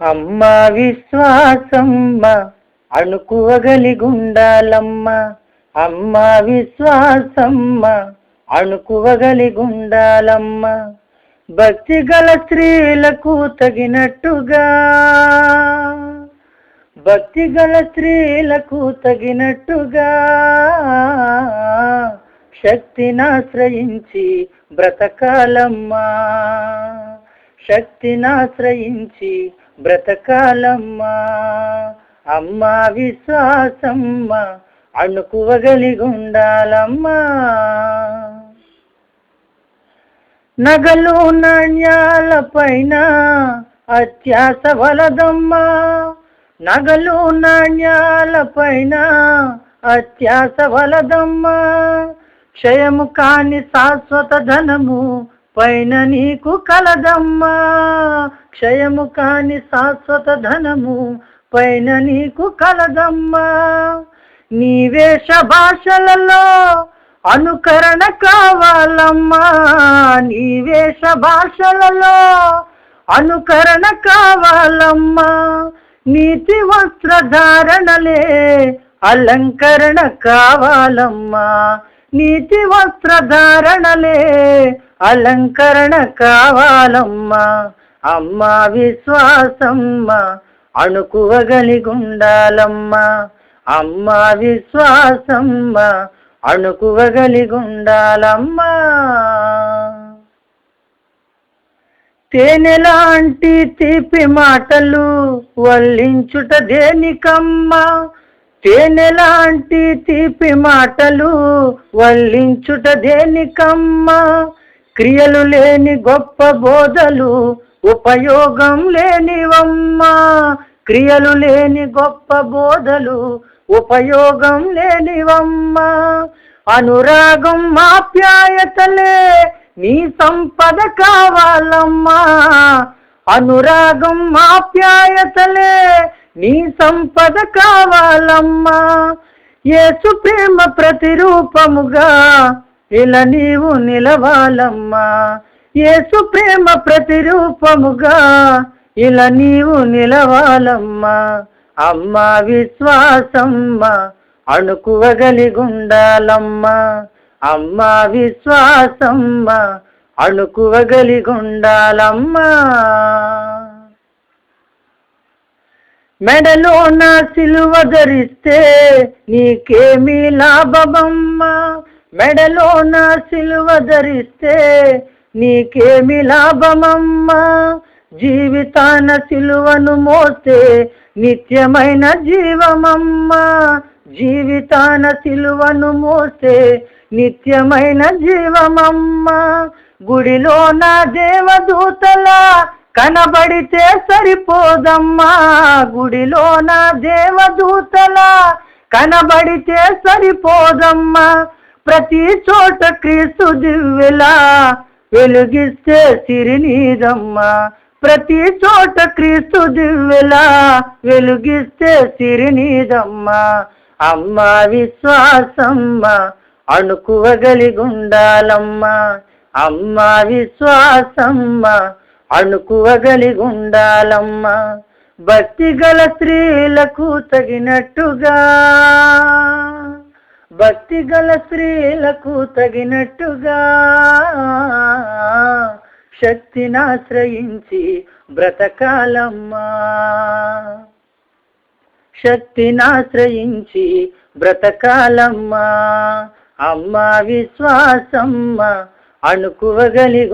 అమ్మ విశ్వాసమ్మ అణుకువగలిగుండాలమ్మ. అమ్మ విశ్వాసమ్మ అణుకువగలిగుండాలమ్మ. భక్తి గల స్త్రీలకు తగినట్టుగా భక్తి గల స్త్రీలకు తగినట్టుగా శక్తినాశ్రయించి బ్రతకాలమ్మా. శక్తినాశ్రయించి బ్రతకాలమ్మా అమ్మా విశ్వాసమ్మ అణుకువగలిగుండాలమ్మా. నగలు నాణ్యాల పైన అత్యాస వలదమ్మా నగలు నాణ్యాల పైన అత్యాస వలదమ్మా. క్షయము కాని శాశ్వత ధనము పైన నీకు కలదమ్మా క్షయము కాని శాశ్వత ధనము పైన నీకు కలదమ్మా. నీ వేష భాషలలో అనుకరణ కావాలమ్మా నీ వేష భాషలలో అనుకరణ కావాలమ్మా. నీతి వస్త్రధారణలే అలంకరణ కావాలమ్మా నీతి వస్త్రధారణలే అలంకరణ కావాలమ్మా అమ్మా విశ్వాసమ్మ అణుకువగలిగుండాలమ్మా అమ్మా విశ్వాసమ్మ అణుకువగలిగుండాలమ్మా. తేనెలాంటి తీపి మాటలు వల్లించుట దేనికమ్మా? తేనెలాంటి తీపి మాటలు వల్లించుట దేనికమ్మా? క్రియలు లేని గొప్ప బోధలు ఉపయోగం లేనివమ్మా. క్రియలు లేని గొప్ప బోధలు ఉపయోగం లేనివమ్మా. అనురాగం ఆప్యాయతలే నీ సంపద కావాలమ్మా. అనురాగం ఆప్యాయతలే నీ సంపద కావాలమ్మా. యేసు ప్రేమ ప్రతిరూపముగా ఇలా నీవు నిలవాలమ్మా. యేసు ప్రేమ ప్రతిరూపముగా ఇలా నీవు నిలవాలమ్మా. అమ్మా విశ్వాసమ్మ అణుకువగలిగుండాలమ్మా. అమ్మా విశ్వాసమ్మ అణుకువగలిగుండాలమ్మా. మెడలో నా సిలువ ధరిస్తే నీకేమీ లాభమమ్మా? మెడలో నా సిలువ ధరిస్తే నీకేమి లాభమమ్మా? జీవితాన సిలువను మోస్తే నిత్యమైన జీవమమ్మా. జీవితాన సిలువను మోస్తే నిత్యమైన జీవమమ్మా. గుడిలో నా దేవదూతల కనబడితే సరిపోదమ్మా. గుడిలో నా దేవదూతల కనబడితే సరిపోదమ్మా. ప్రతి చోట క్రీస్తు దివ్వెలా వెలుగిస్తే సిరినీదమ్మా. ప్రతి చోట క్రీస్తు దివ్యలా వెలుగిస్తే సిరినీదమ్మా. అమ్మ విశ్వాసమ్మ అణుకువగలిగుండాలమ్మా. అమ్మ విశ్వాసమ్మ అణుకువగలిగుండాలమ్మ. భక్తి గల స్త్రీలకు తగినట్టుగా భక్తి గల స్త్రీలకు తగినట్టుగా శక్తినాశ్రయించి బ్రతకాలమ్మా. శక్తినాశ్రయించి బ్రతకాలమ్మా. అమ్మా విశ్వాసమ్మ అణుకువగలిగుండాలమ్మా.